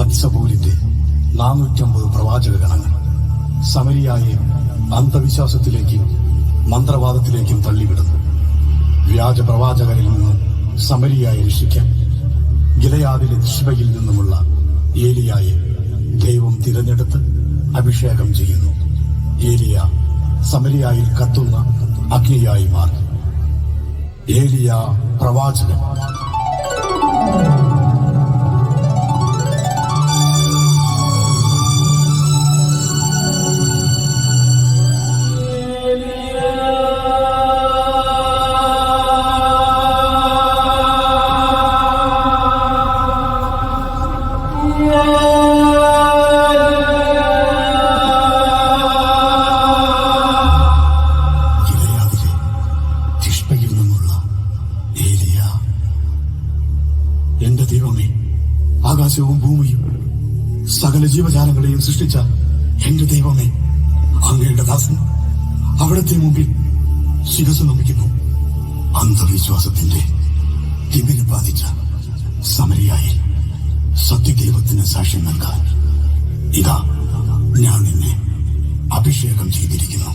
അത്സബൂലിന്റെ നാനൂറ്റമ്പത് പ്രവാചക ഗണങ്ങൾ. സമരിയായി അന്ധവിശ്വാസത്തിലേക്കും മന്ത്രവാദത്തിലേക്കും തള്ളിവിടുന്നു. വ്യാജ പ്രവാചകരിൽ നിന്ന് സമരിയായി രക്ഷിക്കാൻ ഗിലയാദിലെ ശിവയിൽ നിന്നുമുള്ള ഏലിയായെ ദൈവം തിരഞ്ഞെടുത്ത് അഭിഷേകം ചെയ്യുന്നു. ഏലിയ സമരിയായിൽ കത്തുന്ന അഗ്നിയായി മാറി. ഏലിയ പ്രവാചകൻ. ബാധിച്ച സമരിയായി സത്യദൈവത്തിന് സാക്ഷ്യം നൽകാൻ ഇതാ ഞാൻ നിന്നെ അഭിഷേകം ചെയ്തിരിക്കുന്നു.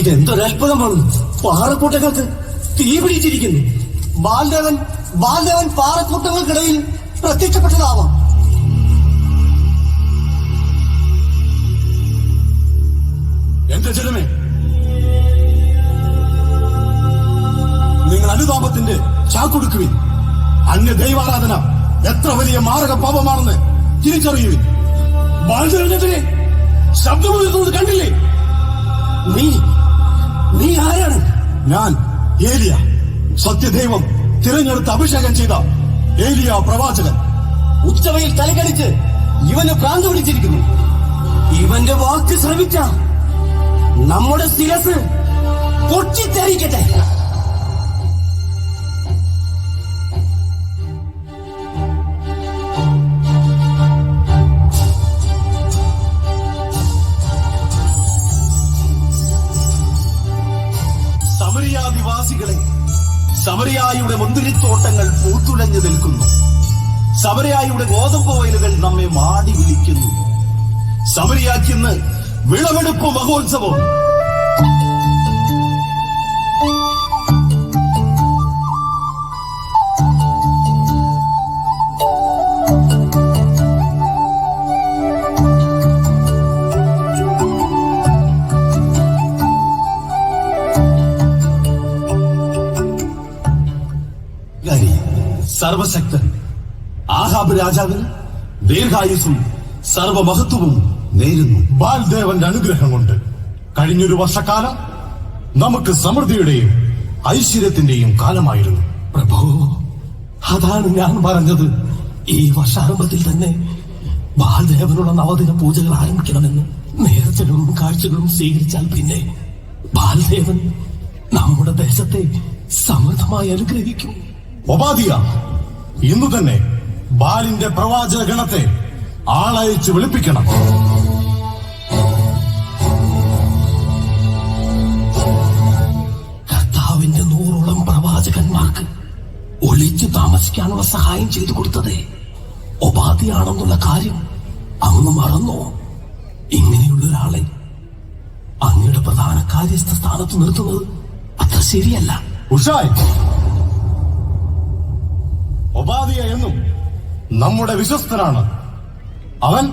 ഇതെന്തൊരത്ഭുതമാണ്? പാറക്കൂട്ടങ്ങൾക്ക് തീ പിടിച്ചിരിക്കുന്നു. ബാലദേവൻ ബാലദേവൻ പാറക്കൂട്ടങ്ങൾക്കിടയിൽ പ്രത്യക്ഷപ്പെട്ടതാവാം. എന്റെ ജനമേ നിങ്ങൾ അനുതാപത്തിന്റെ ചാക്കൊടുക്കുവിൻ. അന്യ ദൈവാരാധന. എത്ര വലിയ മാരക പാപമാണെന്ന് തിരിച്ചറിയൂ ബാലചരനെതിരെ ശബ്ദമുയർത്തുന്നത് കണ്ടില്ലേ? നീ നീ ആരാണ്? ഞാൻ ഏലിയ. സത്യദൈവം തിരഞ്ഞെടുത്ത് അഭിഷേകം ചെയ്ത ഏലിയ പ്രവാചകൻ. ഉച്ചവയിൽ തലകടിച്ച് ഇവന് ഭ്രാന്ത് പിടിച്ചിരിക്കുന്നു. ഇവന്റെ വാക്ക് ശ്രമിച്ച നമ്മുടെ ശിരസ് പൊട്ടിത്തെറിക്കട്ടെ. സമരിയാദിവാസികളെ സമരയായുടെ മുന്തിരിത്തോട്ടങ്ങൾ പൂത്തുലഞ്ഞു നിൽക്കുന്നു. സമരയായുടെ ഗോതമ്പ് വയലുകൾ നമ്മെ മാടി വിളിക്കുന്നു. സമരയാക്കിന്ന് വിളവെടുപ്പ് മഹോത്സവം സർവശക്തൻ. ആഹാബ് രാജാവിന് ദീർഘായുസും സർവമഹത്വവും നേരുന്നു. ബാൽദേവന്റെ അനുഗ്രഹം കൊണ്ട് കഴിഞ്ഞൊരു വർഷക്കാലം നമുക്ക് സമൃദ്ധിയുടെയും ഐശ്വര്യത്തിന്റെയും കാലമായിരുന്നു. പ്രഭു അതാണ് ഞാൻ പറഞ്ഞത്. ഈ വർഷാരംഭത്തിൽ തന്നെ ബാലദേവനുള്ള നവദിന പൂജകൾ ആരംഭിക്കണമെന്ന് നേർച്ചകളും കാഴ്ചകളും സ്വീകരിച്ചാൽ പിന്നെ ബാലദേവൻ നമ്മുടെ ദേശത്തെ സമൃദ്ധമായി അനുഗ്രഹിക്കും. ഒബാദിയ ഇന്നു തന്നെ ബാലിന്റെ പ്രവാചക ഗണത്തെ ആളയച്ച് വിളിപ്പിക്കണം. കർത്താവിന്റെ നൂറോളം പ്രവാചകന്മാർക്ക് ഒളിച്ചു താമസിക്കാനുള്ള സഹായം ചെയ്തു കൊടുത്തത്. ഉപാധിയാണെന്നുള്ള കാര്യം അങ്ങ് മറന്നോ? ഇങ്ങനെയുള്ള ഒരാളെ അങ്ങയുടെ പ്രധാന കാര്യസ്ഥ സ്ഥാനത്ത് നിർത്തുന്നത് അത്ര ശരിയല്ല. ഉഷായ്. ഒബാദിയ എന്നും നമ്മുടെ വിശ്വസ്തനാണ്. അവൻ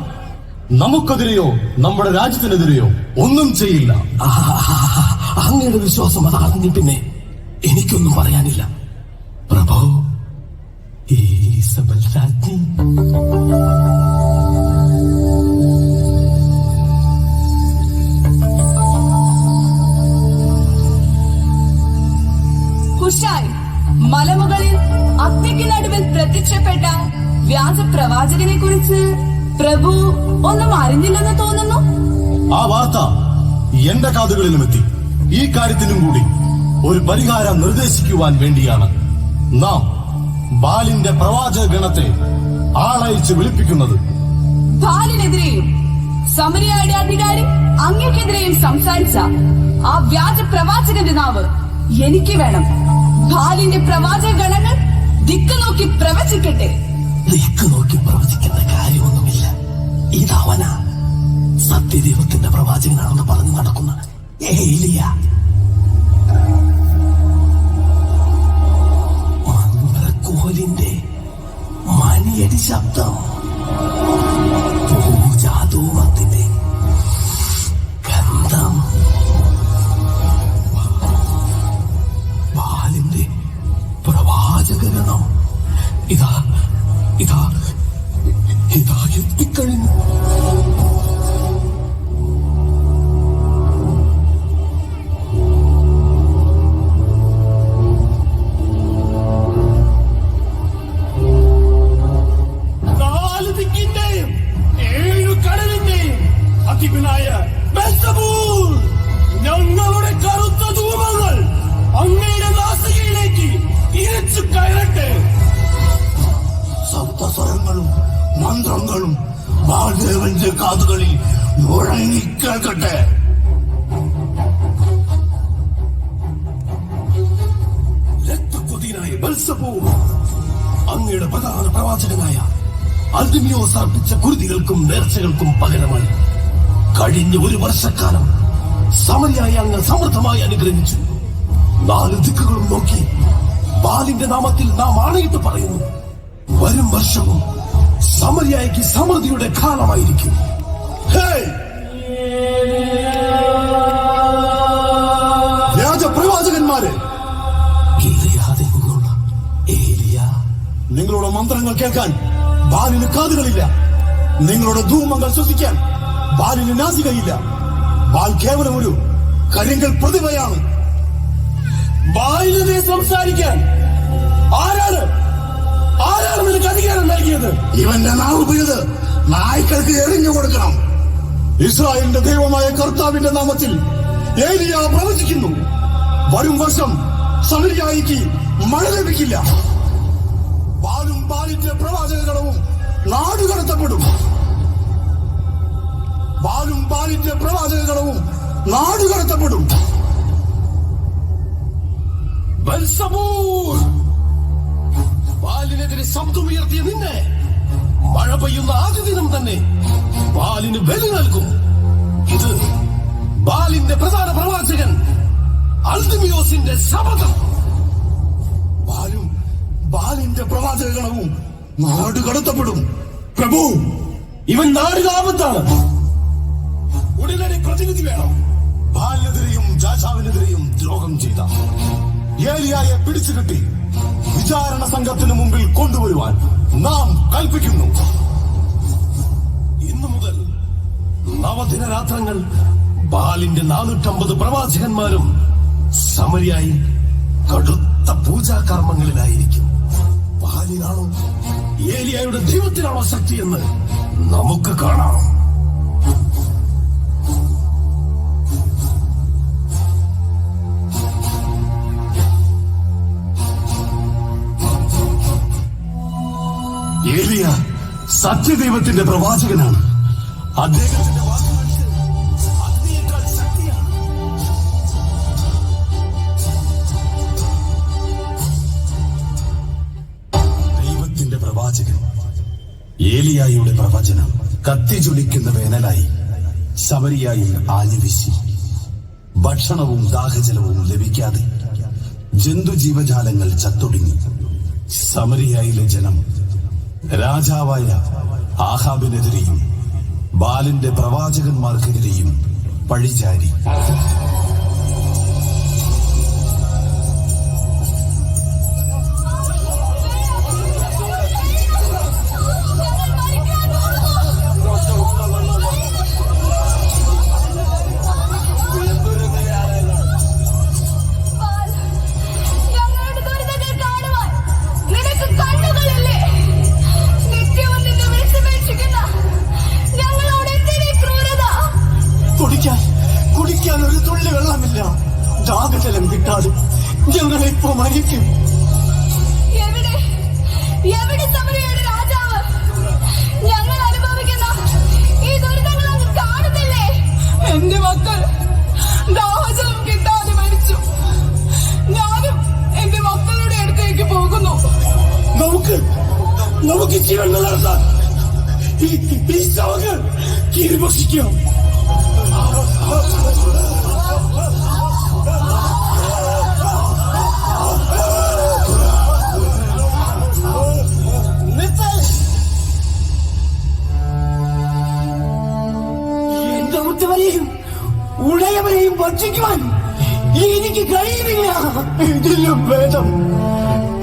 നമുക്കെതിരെയോ നമ്മുടെ രാജ്യത്തിനെതിരെയോ ഒന്നും ചെയ്യില്ല. അങ്ങയുടെ വിശ്വാസം അതാണെങ്കിൽ പിന്നെ എനിക്കൊന്നും പറയാനില്ല. പ്രഭോ ഈ സബൽ രാജ്ഞി. കുറിച്ച് പ്രഭു ഒന്നും അറിഞ്ഞില്ലെന്ന് തോന്നുന്നു? ആ വാർത്ത എന്റെ കാതുകളിലും എത്തി. ഈ കാര്യത്തിലും കൂടി ഒരു പരിഹാരം നിർദ്ദേശിക്കുവാൻ വേണ്ടിയാണ് നാം ബാലിന്റെ പ്രവാചക ഗണത്തെ ആളയച്ച് വിളിപ്പിക്കുന്നത്. ബാലിനെതിരെയും സമരിയായുടെ അധികാരി അങ്ങേക്കെതിരെയും സംസാരിച്ച ആ വ്യാജ പ്രവാചകന്റെ നാവ് എനിക്ക് വേണം. ബാലിന്റെ പ്രവാചക ഗണങ്ങൾ ദിക്കു നോക്കി പ്രവചിക്കട്ടെ. ദിക്ക് നോക്കി പ്രവചിക്കുന്ന കാര്യമൊന്നുമില്ല. ഇതവന സത്യദൈവത്തിന്റെ പ്രവാചകനാണെന്ന് പറഞ്ഞു നടക്കുന്ന ഏലിയ. മന്ത്രക്കോലിന്റെ മണിയടി ശബ്ദം ഇതാ ഇതാ. ഇതാ. കഴിഞ്ഞ ഒരു വർഷക്കാലം സമരിയായി അങ്ങ് സമൃദ്ധമായി അനുഗ്രഹിച്ചു. നാല് ദിക്കുകളും നോക്കി ബാലിന്റെ നാമത്തിൽ നാം ആണയിട്ട് പറയുന്നു. വരും വർഷവും സമരിയായിക്ക് സമൃദ്ധിയുടെ കാലമായിരിക്കും. നിങ്ങളുടെ മന്ത്രങ്ങൾ കേൾക്കാൻ ബാലിന് കാതുകളില്ല. നിങ്ങളുടെ ധൂമങ്ങൾ ശ്വസിക്കാൻ ബാലിന് നാസികയില്ല. ബാൽ കേവലം ഒരു കരിങ്കൽ പ്രതിഭയാണ്. ബാലിനെ സംസാരിക്കാൻ ആരാണ്? ആരാണ് നിനക്ക് അധികാരം നൽകിയത്? ഇവന്റെ നാവ് പിഴുത് നായ്ക്കൾക്ക് എറിഞ്ഞു കൊടുക്കണം. ഇസ്രായേലിന്റെ ദൈവമായ കർത്താവിന്റെ നാമത്തിൽ ഏലിയ പ്രവചിക്കുന്നു. വരും വർഷം സമരിയായിക്ക് മഴ ലഭിക്കില്ല. പാലും പാലിന്റെ പ്രവാചകഗണവും നാടുകടത്തപ്പെടും. ബാലും ബാലിന്റെ പ്രവാചകഗണവും നാടുകടത്തപ്പെടും കടത്തപ്പെടും. ബാലിനെതിരെ ശബ്ദമുയർത്തിയ നിന്നെ മഴ പെയ്യുന്ന ആദ്യ ദിനം തന്നെ പാലിന് ബലി നൽകും. ഇത് ബാലിന്റെ പ്രധാന പ്രവാചകൻ അൽദിമിയോസിന്റെ ശപഥം. ബാലും ബാലിന്റെ പ്രവാചകഗണവും നാടുകടത്തപ്പെടും പ്രഭു ഇവൻ നാട് ആപത്താണ് ഉടനടി പ്രതിനിധി വേണം. ബാലിനെതിരെയും ജാജാവിനെതിരെയും ദ്രോഹം ചെയ്ത ഏലിയായെ പിടിച്ചു കിട്ടി വിചാരണ സംഘത്തിന് മുമ്പിൽ കൊണ്ടുവരുവാൻ നാം കൽപ്പിക്കുന്നു. ഇന്നു മുതൽ നവദിനരാത്രങ്ങൾ ബാലിന്റെ നാനൂറ്റമ്പത് പ്രവാചകന്മാരും സമരിയായി കടുത്ത പൂജാ കർമ്മങ്ങളിലായിരിക്കും ബാലിനാണോ ഏലിയായുടെ ദൈവത്തിനാണോ ശക്തിയെന്ന് നമുക്ക് കാണാം. ഏലിയ സത്യദൈവത്തിന്റെ പ്രവാചകനാണ്. അദ്ദേഹത്തിന്റെ ദൈവത്തിന്റെ പ്രവാചകൻ. ഏലിയായുടെ പ്രവചനം കത്തിജ്വലിക്കുന്ന വേനലായി ശബരിയായി ആഞ്ഞുവീശി. ഭക്ഷണവും ദാഹജലവും ലഭിക്കാതെ ജന്തുജീവജാലങ്ങൾ ചത്തൊടുങ്ങി. സമരിയായിലെ ജനം രാജാവായ ആഹാബിനെതിരെയും ബാലിന്റെ പ്രവാചകന്മാർക്കെതിരെയും പഴിചാരി. നമുക്ക് ജീവൻ നിലനിർത്താൻ ഈ ശവങ്ങൾ കീഴ്ഭക്ഷിക്കാം എന്റെ മുത്തവരെയും ഉടയവരെയും ഭക്ഷിക്കുവാൻ എനിക്ക് കഴിയുന്നില്ല. ഇതിലും ഭേദം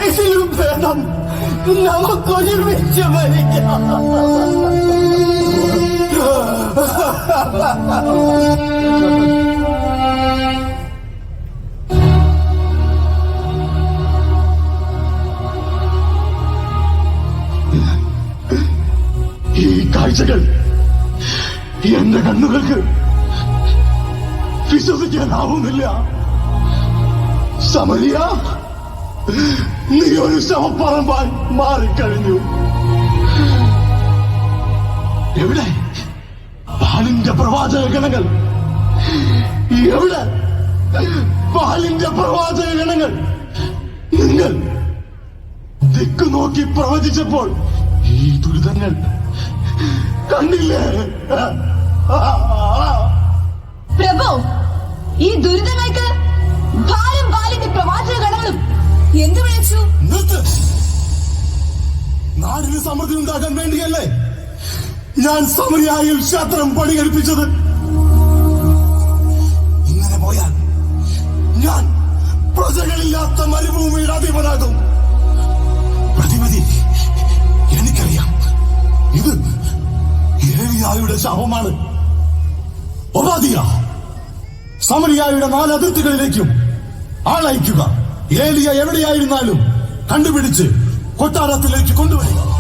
ഇതിലും ഭേദം. നമുക്കൊരുമിച്ച് മരിക്കാം ഈ കാഴ്ചകൾ എന്റെ കണ്ണുകൾക്ക് വിശ്വസിക്കാനാവുന്നില്ല. സമരിയ. നീ ഒരു ശവപ്പറമ്പാൻ മാറിക്കഴിഞ്ഞു. എവിടെ? പാലിന്റെ പ്രവാചക ഗണങ്ങൾ എവിടെ? പാലിന്റെ പ്രവാചക ഗണങ്ങൾ നിങ്ങൾ ദിക്കു നോക്കി പ്രവചിച്ചപ്പോൾ ഈ ദുരിതങ്ങൾ കണ്ടില്ലേ? പ്രഭു ഈ ദുരിതങ്ങൾക്ക് എന്ത് വിളിച്ചു? നാടിന് സമൃദ്ധി ഉണ്ടാകാൻ വേണ്ടിയല്ലേ ഞാൻ സമരിയായിൽ ക്ഷേത്രം പണികഴിപ്പിച്ചത്? ഇങ്ങനെ പോയാൽ ഞാൻ പ്രജകളില്ലാത്ത മരുഭൂമിയുടെ അധിപനാകും. പ്രതിമതി എനിക്കറിയാം. ഇത് ഏലിയായുടെ ശാപമാണ് ഒബാദിയ സമരിയായുടെ നാല് അതിർത്തികളിലേക്കും ആളയക്കുക. ഏലിയ എവിടെയായിരുന്നാലും കണ്ടുപിടിച്ച് കൊട്ടാരത്തിലേക്ക് കൊണ്ടുവരിക.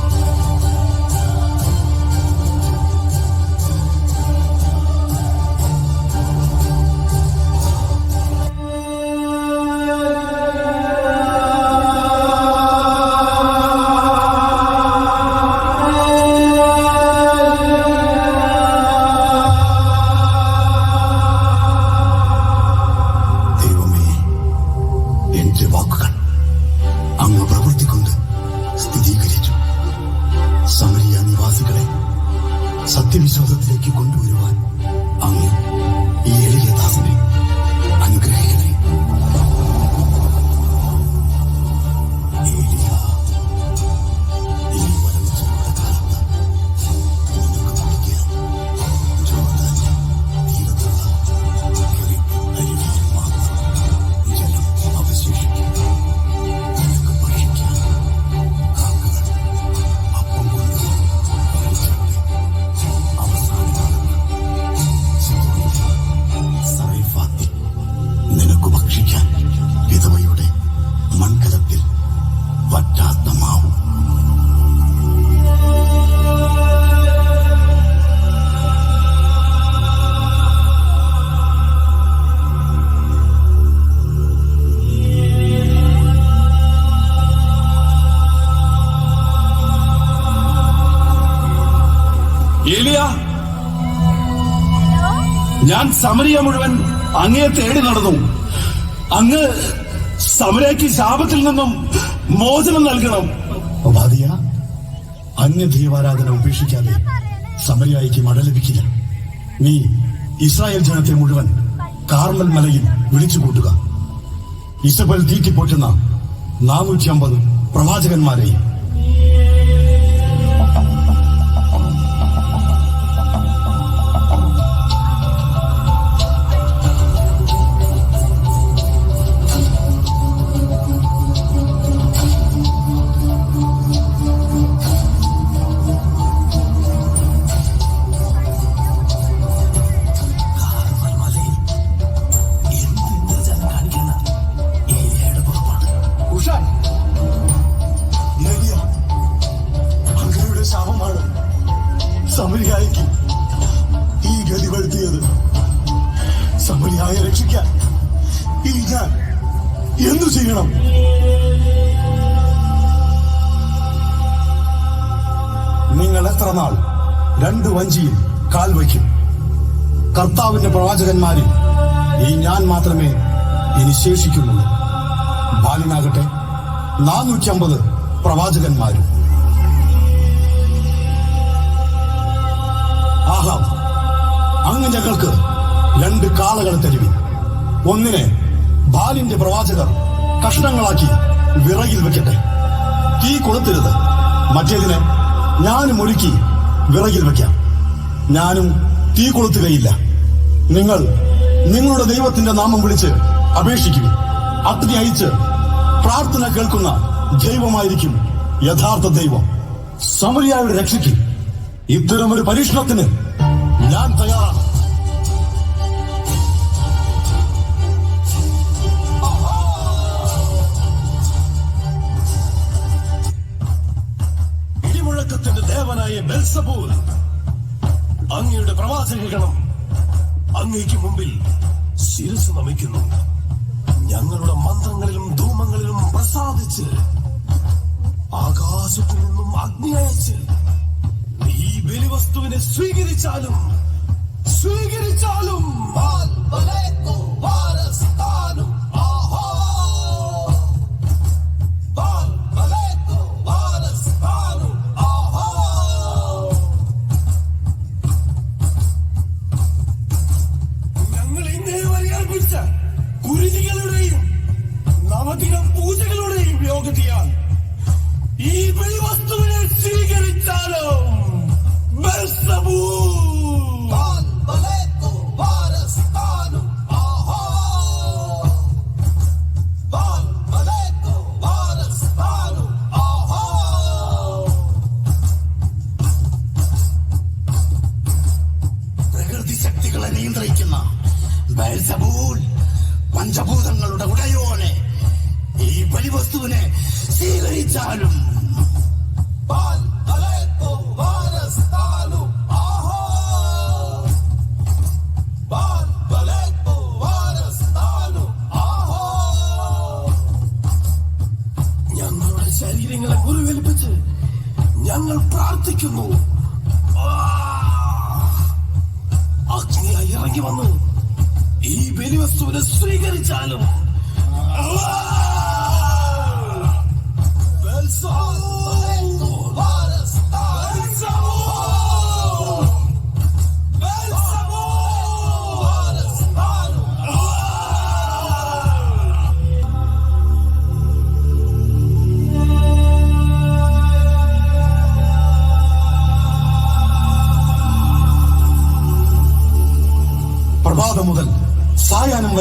ഞാൻ സമരിയ മുഴുവൻ അങ്ങയെ തേടി നടന്നു. അങ്ങ് സമരയ്ക്ക് ശാപത്തിൽ നിന്നും മോചനം നൽകണം. ഉപാധിയ അന്യദൈവാരാധന ഉപേക്ഷിക്കാതെ സമരിയായിക്ക് മഴ ലഭിക്കില്ല. നീ ഇസ്രായേൽ ജനത്തെ മുഴുവൻ കാർമൽ മലയിൽ വിളിച്ചു കൂട്ടുക. ഇസബൽ തീറ്റിപ്പോറ്റുന്ന നാനൂറ്റി അമ്പത് പ്രവാചകന്മാരെയും മാത്രമേ ഇനി ശേഷിക്കുന്നുള്ളൂ. ബാലിനാകട്ടെ നാനൂറ്റി അമ്പത് പ്രവാചകന്മാരും. ആഹാ അങ്ങ് ഞങ്ങൾക്ക് രണ്ട് കാളകൾ തരുവി ഒന്നിനെ ബാലിന്റെ പ്രവാചകർ കഷ്ണങ്ങളാക്കി വിറകിൽ വെക്കട്ടെ. തീ കൊളുത്തരുത്. മറ്റേതിനെ ഞാനും ഒരുക്കി വിറകിൽ വെക്കാം. ഞാനും തീ കൊളുത്തുകയില്ല. നിങ്ങൾ നിങ്ങളുടെ ദൈവത്തിന്റെ നാമം വിളിച്ച് അപേക്ഷിക്കും. അഗ്നി അയച്ച് പ്രാർത്ഥന കേൾക്കുന്ന ദൈവമായിരിക്കും യഥാർത്ഥ ദൈവം. സമരിയായുടെ രക്ഷയ്ക്ക് ഇത്തരം ഒരു പരീക്ഷണത്തിന് ഞാൻ തയ്യാറാണ്.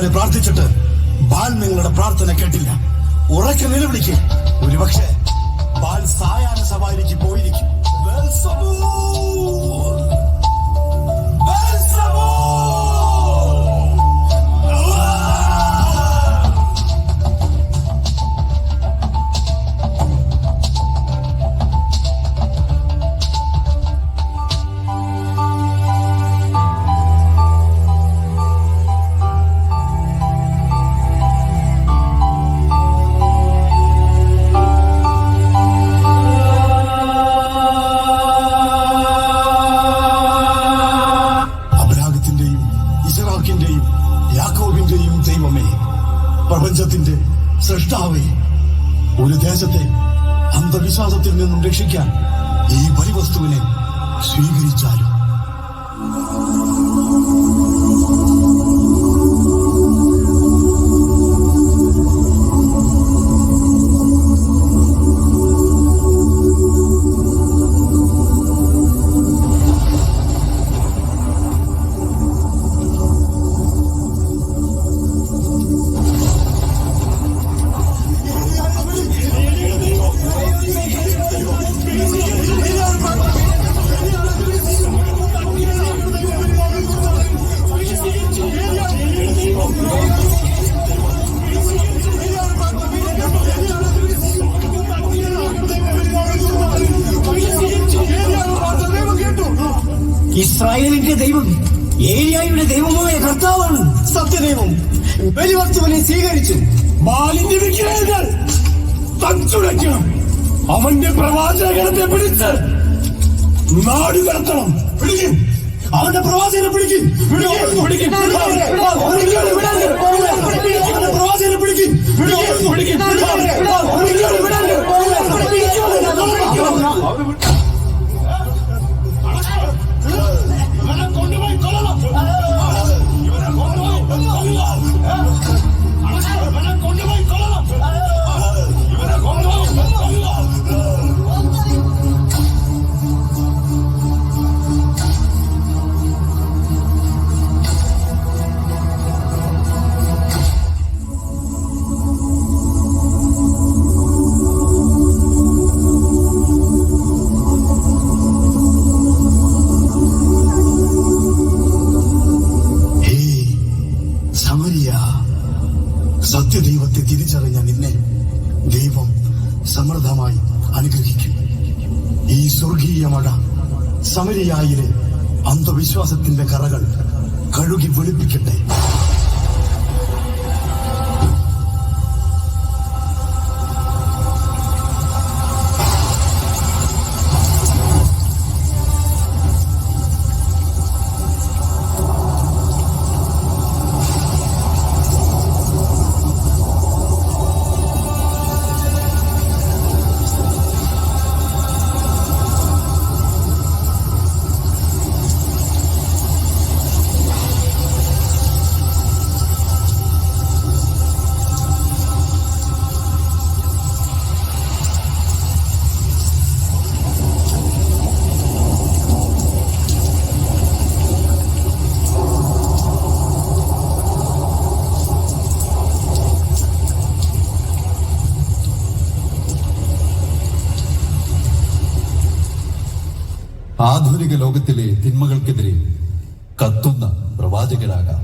വരെ പ്രാർത്ഥിച്ചിട്ട് ബാൽ നിങ്ങളുടെ പ്രാർത്ഥന കേട്ടില്ല. ഉറക്കെ നിലവിളിക്ക്. ഒരുപക്ഷെ ബാൽ സായാഹ്ന സവാരിക്ക് പോയിരിക്കും. ദേശത്തെ അന്ധവിശ്വാസത്തിൽ നിന്നും രക്ഷിക്കാൻ ഈ ബലിവസ്തുവിനെ സ്വീകരിച്ചാലും. ബലിവസ്തുവിനെ സ്വീകരിച്ചു ബാലിന്റെ വിഗ്രഹങ്ങൾ തച്ചുടയ്ക്കണം. അവന്റെ പ്രവാചകരത്തെ പിടിച്ച് നാടുകടത്തണം. പിടിക്കും. അവന്റെ പ്രവാചകനെ പിടിക്കും. പിടിക്കും. പിടിക്കും. സമരിയായിലെ അന്ധവിശ്വാസത്തിന്റെ കറകൾ കഴുകി വെളുപ്പിക്കട്ടെ. ലോകത്തിലെ തിന്മകൾക്കെതിരെ കത്തുന്ന പ്രവാചകരാകാം.